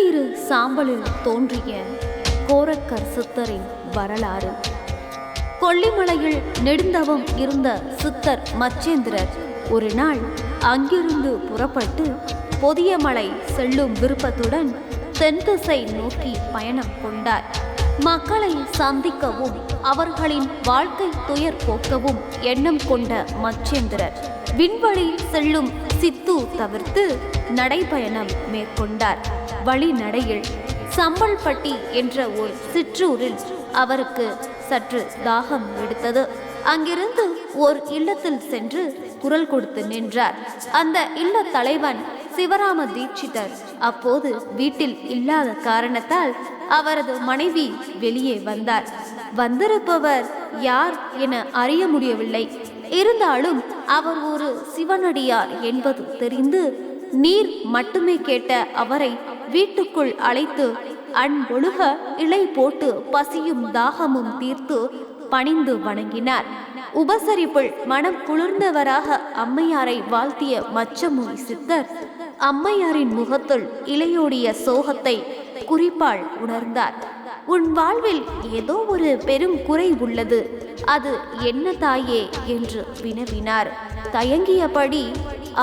திருநீறு சாம்பலில் தோன்றிய கோரக்கர் சித்தரின் வரலாறு. கொல்லிமலையில் நெடுந்தவம் இருந்த சித்தர் மச்சேந்திரர் ஒரு நாள் அங்கிருந்து புறப்பட்டு பொதியமலை செல்லும் விருப்பத்துடன் தென்திசை நோக்கி பயணம் கொண்டார். மக்களை சந்திக்கவும் அவர்களின் வாழ்க்கை துயர் போக்கவும் எண்ணம் கொண்ட மச்சேந்திரர் விண்வழி செல்லும் சித்து தவிர்த்து நடைபயணம் மேற்கொண்டார். வழிநடையில் சம்பல்பட்டி என்ற ஒரு சிற்றூரில் அவருக்கு சற்று தாகம் எடுத்தது. அங்கிருந்து ஓர் இல்லத்தில் சென்று குரல் கொடுத்து நின்றார். அந்த இல்ல தலைவன் சிவராம தீட்சிதர் அப்போது வீட்டில் இல்லாத காரணத்தால் அவரது மனைவி வெளியே வந்தார். வந்திருப்பவர் யார் என அறிய முடியவில்லை. இருந்தாலும் அவர் ஒரு சிவனடியார் என்பது தெரிந்து நீர் மட்டுமே கேட்ட அவரை வீட்டுக்குள் அழைத்து அன்பொழுக இலை போட்டு பசியும் தாகமும் தீர்த்து பணிந்து வணங்கினார். உபசரிப்புள் மனம் குளிர்ந்தவராக அம்மையாரை வாழ்த்திய மச்சமுனி சித்தர் அம்மையாரின் முகத்துள் இலையோடிய சோகத்தை குறிப்பால் உணர்ந்தார். உன் வாழ்வில் ஏதோ ஒரு பெரும் குறை உள்ளது. அது என்ன தாயே என்று வினவினார். தயங்கியபடி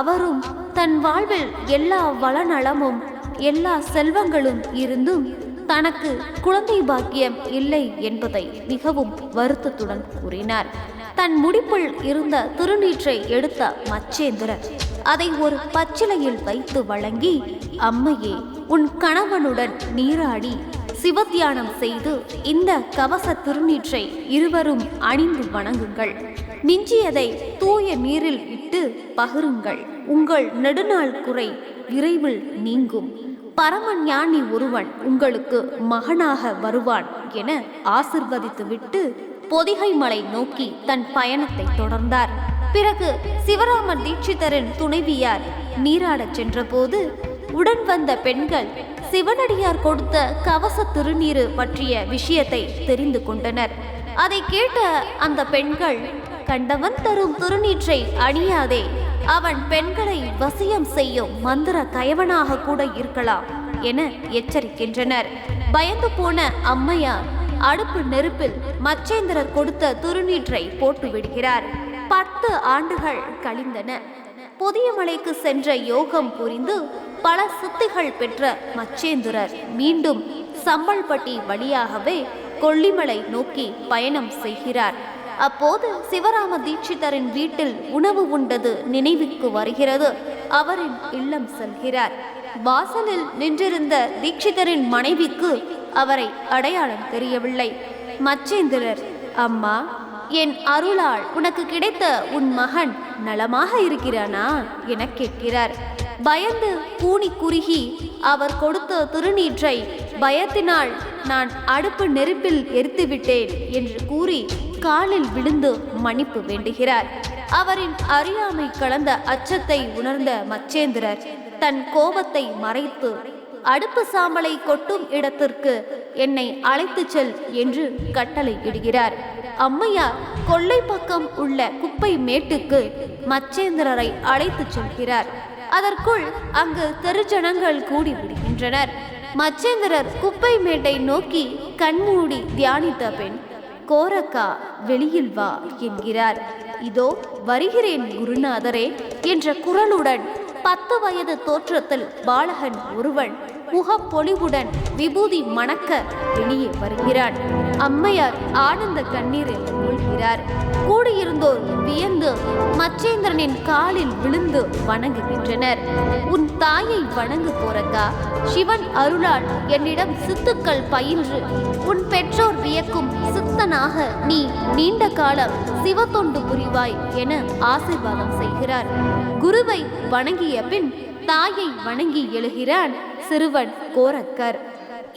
அவரும் தன் வாழ்வில் எல்லா வளநலமும் எல்லா செல்வங்களும் இருந்தும் தனக்கு குழந்தை பாக்கியம் இல்லை என்பதை மிகவும் வருத்தத்துடன் கூறினார். தன் முடிப்புள் இருந்த திருநீற்றை எடுத்த மச்சேந்திரர் அதை ஒரு பச்சிலையில் வைத்து வழங்கி அம்மையே உன் கணவனுடன் நீராடி சிவத்தியானம் செய்து இந்த கவச திருநீற்றை இருவரும் அணிந்து வணங்குங்கள். மிஞ்சியதை தூய நீரில் இட்டு பகிருங்கள். உங்கள் நெடுநாள் குறை விரைவில் நீங்கும். பரம ஞானி ஒருவன் உங்களுக்கு மகனாக வருவான் என ஆசிர்வதித்துவிட்டு பொதிகை மலை நோக்கி தன் பயணத்தை தொடர்ந்தார். பிறகு சிவராமன் தீட்சிதரின் துணைவியார் நீராடச் சென்றபோது உடன் வந்த பெண்கள் சிவனடியார் கொடுத்த கவச திருநீரு பற்றிய விஷயத்தை தெரிந்து கொண்டனர். அதை கேட்ட அந்த பெண்கள் கண்டவன் தரும் திருநீற்றை அணியாதே அவன் பெண்களை வசியம் செய்யும் மந்திர கயவனாக கூட இருக்கலாம் என எச்சரிக்கின்றனர். பயந்து போன அம்மையார் அடுப்பு நெருப்பில் மச்சேந்திரர் கொடுத்த துருநீற்றை போட்டு விடுகிறார் பத்து ஆண்டுகள் கழிந்தன. புதிய மலைக்கு சென்ற யோகம் புரிந்து பல சித்திகள் பெற்ற மச்சேந்திரர் மீண்டும் சம்பல்பட்டி வழியாகவே கொல்லிமலை நோக்கி பயணம் செய்கிறார். அப்போது சிவராம தீட்சிதரின் வீட்டில் உணவு உண்டது நினைவுக்கு வருகிறது. அவரின் இல்லம் செல்கிறார். வாசலில் நின்றிருந்த தீட்சிதரின் மனைவிக்கு அவரை அடையாளம் தெரியவில்லை. மச்சேந்திரர் அம்மா என் அருளால் உனக்கு கிடைத்த உன் மகன் நலமாக இருக்கிறானா? என கேட்கிறார். பயந்து கூனி குறுகி அவர் கொடுத்த திருநீற்றை பயத்தினால் நான் அடுப்பு நெருப்பில் எரித்துவிட்டேன் என்று கூறி காலில் விழுந்து மன்னிப்பு வேண்டுகிறார். அவரின் அறியாமை கலந்த அச்சத்தை உணர்ந்த மச்சேந்திரர் தன் கோபத்தை மறைத்து அடுப்பு சாம்பலை கொட்டும் இடத்திற்கு என்னை அழைத்துச் செல் என்று கட்டளை இடுகிறார். அம்மையார் கொல்லை பக்கம் உள்ள குப்பை மேட்டுக்கு மச்சேந்திரரை அழைத்துச் செல்கிறார். அதற்குள் அங்கு தெருஜனங்கள் கூடி விடுகின்றனர் மச்சேந்திரர் குப்பை மேட்டை நோக்கி கண்மூடி தியானித்த பெண் கோரக்கா வெளியில் வா என்கிறார். இதோ வருகிறேன் குருநாதரே என்ற குரலுடன் பத்து வயது தோற்றத்தில் பாலகன் ஒருவன் முகப்பொலிவுடன் விபூதி மணக்க வெளியே வருகிறான் அம்மையார் ஆனந்த கண்ணீரில் மூழ்கிறார். கூடியிருந்தோர் வியந்து மச்சேந்திரனின் காலில் விழுந்து வணங்குகின்றனர். உன் தாயை வணங்கு போறக்கா? சிவன் அருளால் என்னிடம் சித்துக்கள் பயின்று உன் பெற்றோர் வியக்கும் சித்தனாக நீ நீண்ட காலம் சிவத்தொண்டு புரிவாய் என ஆசீர்வாதம் செய்கிறார். குருவை வணங்கிய பின் தாயை வணங்கி எழுகிறான் சிறுவன் கோரக்கர்.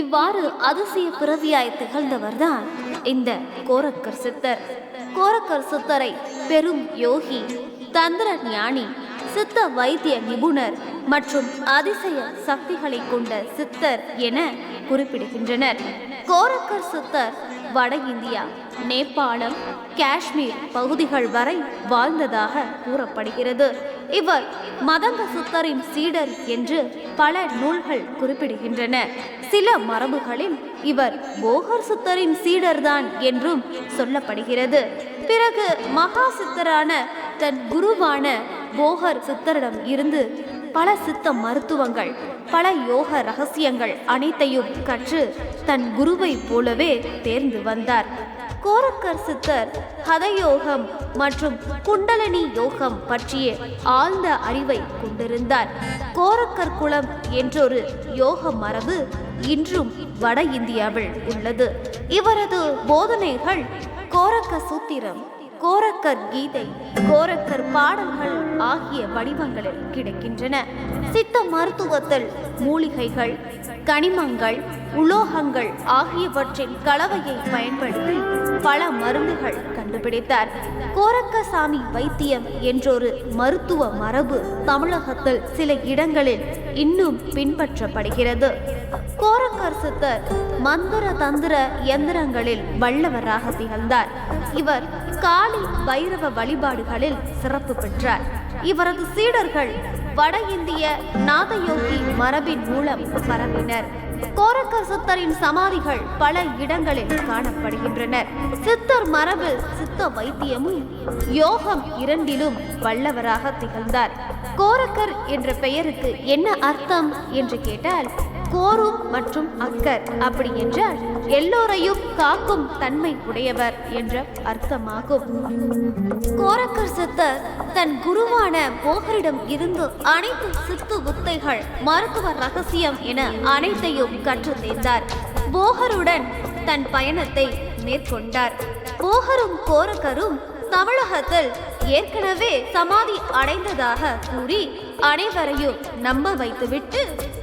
இவ்வாறு அதிசய பிறவியாய் திகழ்ந்தவர்தான் இந்த கோரக்கர் சித்தர். கோரக்கர் சித்தரை பெரும் யோகி தந்திர ஞானி சித்த வைத்திய நிபுணர் மற்றும் அதிசய சக்திகளை கொண்ட சித்தர் என குறிப்பிடுகின்றனர். கோரக்கர் சித்தர் வட இந்தியா நேபாளம் காஷ்மீர் பகுதிகள் வரை வாழ்ந்ததாக கூறப்படுகிறது. இவர் மதங்க சித்தரின் சீடர் என்று பல நூல்கள் குறிப்பிடுகின்றன. சில மரபுகளில் இவர் போகர் சித்தரின் சீடர்தான் என்றும் சொல்லப்படுகிறது. பிறகு மகா சித்தரான தன் குருவான போகர் சித்தரிடம் இருந்து பல சித்த மருத்துவங்கள் பல யோக ரகசியங்கள் அனைத்தையும் கற்று தன் குருவைப் போலவே தேர்ந்து வந்தார். கோரக்கர் சித்தர் ஹதயோகம் மற்றும் குண்டலினி யோகம் பற்றிய ஆழ்ந்த அறிவை கொண்டிருந்தார். கோரக்கர் குலம் என்றொரு யோக மரபு இன்றும் வட இந்தியாவில் உள்ளது. இவரது போதனைகள் கோரக்க சூத்திரம். கோரக்கர் கீதை கோரக்கர் பாடல்கள் ஆகிய வடிவங்களில் கிடைக்கின்றன. சித்த மருத்துவத்தில் மூலிகைகள் கனிமங்கள் உலோகங்கள் ஆகியவற்றின் கலவையை பயன்படுத்தி பல மருந்துகள் கண்டுபிடித்தார். கோரக்கசாமி வைத்தியம் என்றொரு மருத்துவ மரபு தமிழகத்தில் சில இடங்களில் இன்னும் பின்பற்றப்படுகிறது. கோரக்கர் சித்தர் மந்திர தந்திர எந்திரங்களில் வல்லவராக திகழ்ந்தார். இவர் காளி பைரவ வழிபாடுகளில் சிறப்பு பெற்றார். இவரது சீடர்கள் வட இந்திய நாதயோகி மரபின் மூலம் பரவினர் கோரக்கர் சித்தரின் சமாதிகள் பல இடங்களில் காணப்படுகின்றனர். சித்தர் மரபில் சித்த வைத்தியமும் யோகம் இரண்டிலும் வல்லவராக திகழ்ந்தார். கோரக்கர் என்ற பெயருக்கு என்ன அர்த்தம் என்று கேட்டால் கோரும் மற்றும் அக்கர் அப்படி என்றால் எல்லோரையும் காக்கும் தன்மை உடையவர் என்ற அர்த்தமாகும். கோரக்கர் சித்தர் தன் குருவான போகரிடம் இருந்து அனைத்து சித்து வித்தைகள் மருத்துவ ரகசியம் என அனைத்தையும் கற்று தேர்ந்தார் போகருடன் தன் பயணத்தை மேற்கொண்டார். போகரும் கோரக்கரும் தமிழகத்தில் ஏற்கனவே சமாதி அடைந்ததாக கூறி அனைவரையும் நம்ப வைத்துவிட்டு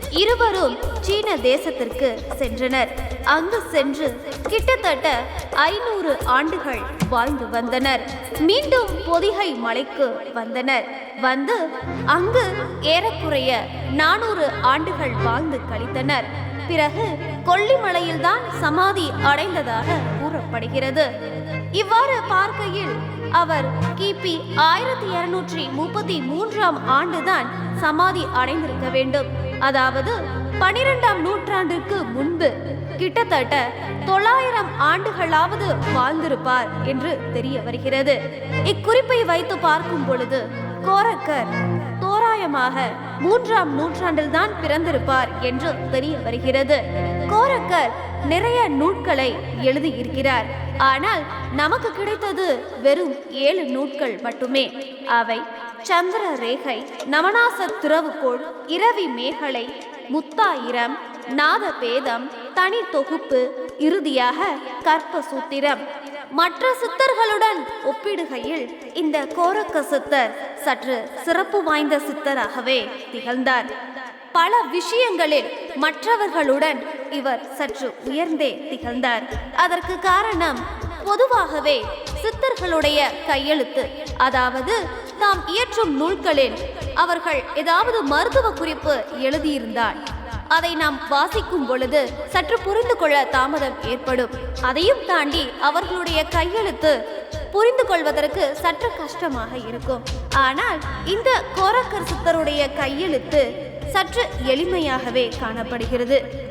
இருவரும் சீன தேசத்திற்கு சென்றனர். அங்கு சென்று கிட்டத்தட்ட ஐநூறு ஆண்டுகள் வாழ்ந்து வந்தனர். மீண்டும் பொதிகை மலைக்கு வந்தனர். வந்து அங்கு ஏறக்குறைய நானூறு ஆண்டுகள் வாழ்ந்து கழித்தனர். பிறகு கொல்லிமலையில்தான் சமாதி அடைந்ததாக கூறப்படுகிறது. இவ்வாறு பார்க்கையில் அவர் கிபி ஆயிரத்தி இருநூற்றி முப்பத்தி மூன்றாம் ஆண்டுதான் சமாதி அடைந்திருக்க வேண்டும். அதாவது பனிரெண்டாம் நூற்றாண்டிற்கு முன்பு கிட்டத்தட்ட தொள்ளாயிரம் ஆண்டுகளாவது வாழ்ந்திருப்பார் என்று தெரிய வருகிறது. இக்குறிப்பை வைத்து பார்க்கும் பொழுது கோரக்கர் தோராயமாக மூன்றாம் நூற்றாண்டில்தான் பிறந்திருப்பார் என்று தெரிய வருகிறது. கோரக்கர் நிறைய நூட்களை எழுதியிருக்கிறார். ஆனால் நமக்கு கிடைத்தது வெறும் ஏழு நூட்கள் மட்டுமே. அவை சந்திர ரேகை நமனாச துறவுகோள் இரவி மேகலை முத்தாயிரம் நாத பேதம் தனி தொகுப்பு இறுதியாக கற்ப சூத்திரம் மற்ற சித்தர்களுடன் ஒப்பிடுகையில் இந்த கோரக்க சித்தர் சற்று சிறப்பு வாய்ந்த சித்தராகவே திகழ்ந்தார். பல விஷயங்களில் மற்றவர்களுடன் இவர் சற்று உயர்ந்தே திகழ்ந்தார். அதற்கு காரணம் பொதுவாகவே சித்தர்களுடைய கையெழுத்து. அதாவது தாம் இயற்றும் நூல்களில் அவர்கள் ஏதாவது மருத்துவ குறிப்பு எழுதியிருந்தால் அதை நாம் வாசிக்கும் பொழுது சற்று புரிந்து கொள்ள தாமதம் ஏற்படும். அதையும் தாண்டி அவர்களுடைய கையெழுத்து புரிந்து கொள்வதற்கு சற்று கஷ்டமாக இருக்கும். ஆனால் இந்த கோரக்கர் சித்தருடைய கையெழுத்து சற்று எளிமையாகவே காணப்படுகிறது.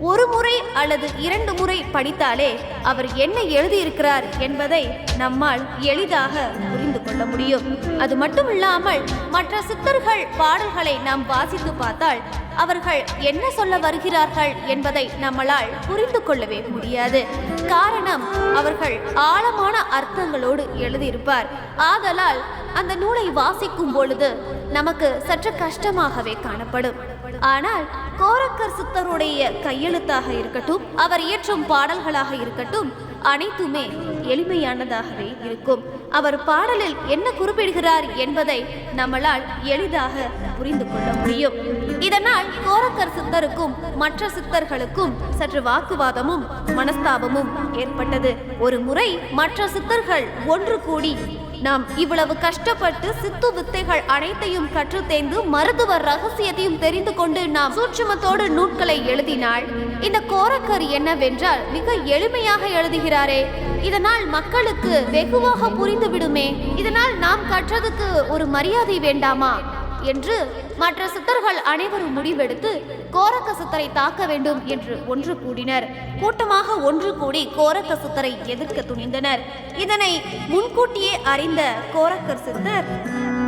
ஒரு முறை அல்லது இரண்டு முறை படித்தாலே அவர் என்ன எழுதியிருக்கிறார் என்பதை நம்மால் எளிதாக புரிந்து கொள்ள முடியும். அது மட்டும் இல்லாமல் மற்ற சித்தர்கள் பாடல்களை நாம் வாசித்து பார்த்தால் அவர்கள் என்ன சொல்ல வருகிறார்கள் என்பதை நம்மளால் புரிந்து கொள்ளவே முடியாது. காரணம் அவர்கள் ஆழமான அர்த்தங்களோடு எழுதியிருப்பார். ஆதலால் அந்த நூலை வாசிக்கும் பொழுது நமக்கு சற்று கஷ்டமாகவே காணப்படும். ஆனால் கோரக்கர் சித்தருடைய கையெழுத்தாக இருக்கட்டும் அவர் இயற்றும் பாடல்களாக இருக்கட்டும் அனைத்துமே எளிமையானதாகவே இருக்கும். அவர் பாடலில் என்ன குறிப்பிடுகிறார் என்பதை நம்மளால் எளிதாக புரிந்து கொள்ள முடியும். இதனால் கோரக்கர் சித்தருக்கும் மற்ற சித்தர்களுக்கும் சற்று வாக்குவாதமும் மனஸ்தாபமும் ஏற்பட்டது. ஒரு முறை மற்ற சித்தர்கள் ஒன்று கூடி நாம் இவ்வளவு கஷ்டப்பட்டு சித்து வித்தைகள் அனைத்தையும் கற்றுத்தேர்ந்து மருத்துவ ரகசியத்தையும் தெரிந்து கொண்டு நாம் சூட்சமத்தோடு நூட்களை எழுதினால் இந்த கோரக்கர் என்னவென்றால் மிக எளிமையாக எழுதுகிறாரே. இதனால் மக்களுக்கு வெகுவாக புரிந்துவிடுமே. இதனால் நாம் கற்றதுக்கு ஒரு மரியாதை வேண்டாமா? என்று மற்ற சித்தர்கள் அனைவரும் முடிவெடுத்து கோரக்க சித்தரை தாக்க வேண்டும் என்று ஒன்று கூடினர். கூட்டமாக ஒன்று கூடி கோரக்க சித்தரை எதிர்க்க துணிந்தனர். இதனை முன்கூட்டியே அறிந்த கோரக்கர் சித்தர்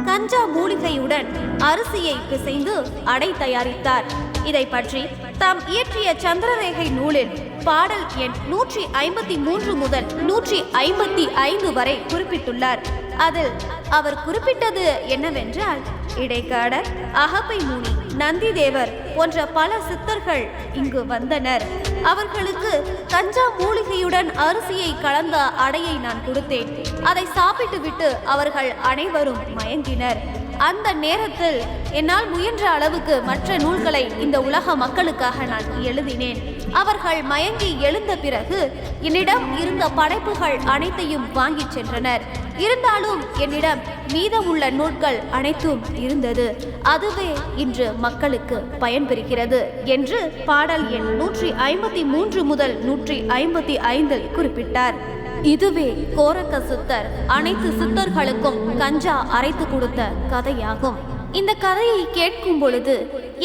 கஞ்சா மூலிகையுடன் அரிசியை பிசைந்து அடை தயாரித்தார். இதை பற்றி தாம் இயற்றிய சந்திரரேகை நூலில் பாடல் எண் நூற்றி ஐம்பத்தி மூன்று முதல் நூற்றி ஐம்பத்தி ஐந்து வரை குறிப்பிட்டுள்ளார். அதில் அவர் குறிப்பிட்டது என்னவென்றால் இடைக்காடர் அகப்பை முனி நந்திதேவர் போன்ற பல சித்தர்கள் இங்கு வந்தனர். அவர்களுக்கு கஞ்சா மூலிகையுடன் அரிசியை கலந்த அடையை நான் கொடுத்தேன். அதை சாப்பிட்டுவிட்டு அவர்கள் அனைவரும் மயங்கினர். அந்த நேரத்தில் என்னால் முயன்ற அளவுக்கு மற்ற நூல்களை இந்த உலக மக்களுக்காக நான் எழுதினேன். அவர்கள் மயங்கி எழுந்த பிறகு என்னிடம் இருந்த படைப்புகள் அனைத்தையும் வாங்கிச் சென்றனர். இருந்தாலும் என்னிடம் மீதமுள்ள நூல்கள் அனைத்தும் இருந்தது. அதுவே இன்று மக்களுக்கு பயன்பெறுகிறது என்று பாடல் எண் நூற்றி ஐம்பத்தி மூன்று முதல் நூற்றி ஐம்பத்தி ஐந்தில் குறிப்பிட்டார். இதுவே கோரக்க சித்தர் அனைத்து சித்தர்களுக்கும் கஞ்சா அரைத்து கொடுத்த கதையாகும். இந்த கதையை கேட்கும் பொழுது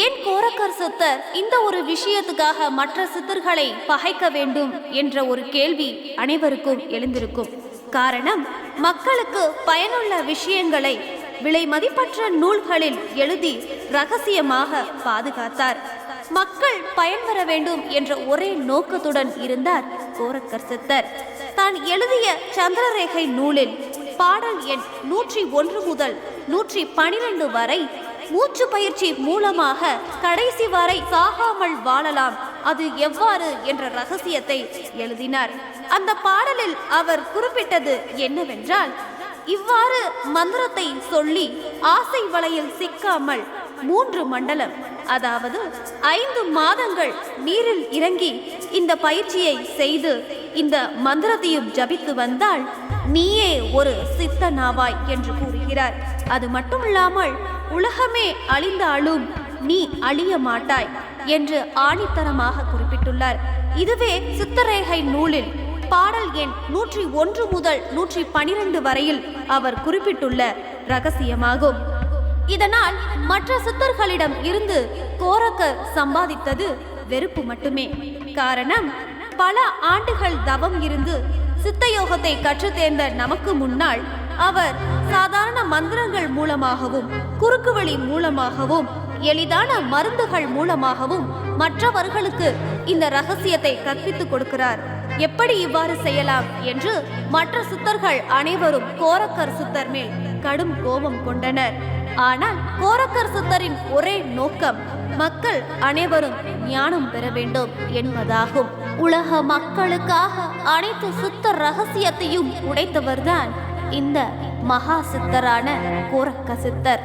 ஏன் கோரக்கர் சித்தர் இந்த ஒரு விஷயத்துக்காக மற்ற சித்தர்களை பகைக்க வேண்டும் என்ற ஒரு கேள்வி அனைவருக்கும் எழுந்திருக்கும். காரணம் மக்களுக்கு பயனுள்ள விஷயங்களை விலை மதிப்பற்ற நூல்களில் எழுதி ரகசியமாக பாதுகாத்தார். மக்கள் பயன்பெற வேண்டும் என்ற ஒரே நோக்கத்துடன் இருந்தார் கோரக்கர் சித்தர். தான் எழுதிய சந்திரரேகை நூலில் பாடல் எண் நூற்றி ஒன்று முதல் நூற்றி பனிரெண்டு வரை மூச்சு பயிற்சி மூலமாக கடைசி வரை சாகாமல் வாழலாம். அது எவ்வாறு என்ற ரகசியத்தை எழுதினார். அந்த பாடலில் அவர் குறிப்பிட்டது என்னவென்றால் இவ்வாறு மந்திரத்தை சொல்லி ஆசை வலையில் சிக்காமல் மூன்று மண்டலம் அதாவது ஐந்து மாதங்கள் நீரில் இறங்கி இந்த பயிற்சியை செய்து இந்த மந்திரத்தையும் ஜபித்து வந்தால் நீயே ஒரு சித்தனாவாய் என்று கூறுகிறார். அது மட்டுமில்லாமல் உலகமே அழிந்தாலும் நீ அழிய மாட்டாய் என்று ஆணித்தரமாக குறிப்பிட்டுள்ளார். இதுவே சித்தரேகை நூலில் பாடல் எண் நூற்றி ஒன்று முதல் நூற்றி பனிரெண்டு வரையில் அவர் குறிப்பிட்டுள்ள ரகசியமாகும். இதனால் மற்ற சித்தர்களிடம் இருந்து கோரக்க சம்பாதித்தது வெறுப்பு மட்டுமே. காரணம் பல ஆண்டுகள் தவம் இருந்து சித்தயோகத்தை கற்றுத் தேர்ந்த நமக்கு முன்னால் அவர் சாதாரண மந்திரங்கள் மூலமாகவும் குறுக்குவழி மூலமாகவும் எளிதான மருந்துகள் மூலமாகவும் மற்றவர்களுக்கு இந்த ரகசியத்தை கற்பித்துக் கொடுக்கிறார். எப்படி இவ்வாறு செய்யலாம் என்று மற்ற சித்தர்கள் அனைவரும் கோரக்கர் சித்தர் மேல் கடும் கோபம் கொண்டனர். ஆனால் கோரக்கர் சித்தரின் ஒரே நோக்கம் மக்கள் அனைவரும் ஞானம் பெற வேண்டும் என்பதாகும். உலக மக்களுக்காக அனைத்து சித்தர் ரகசியத்தையும் உடைத்தவர்தான் இந்த மகா சித்தரான கோரக்க சித்தர்.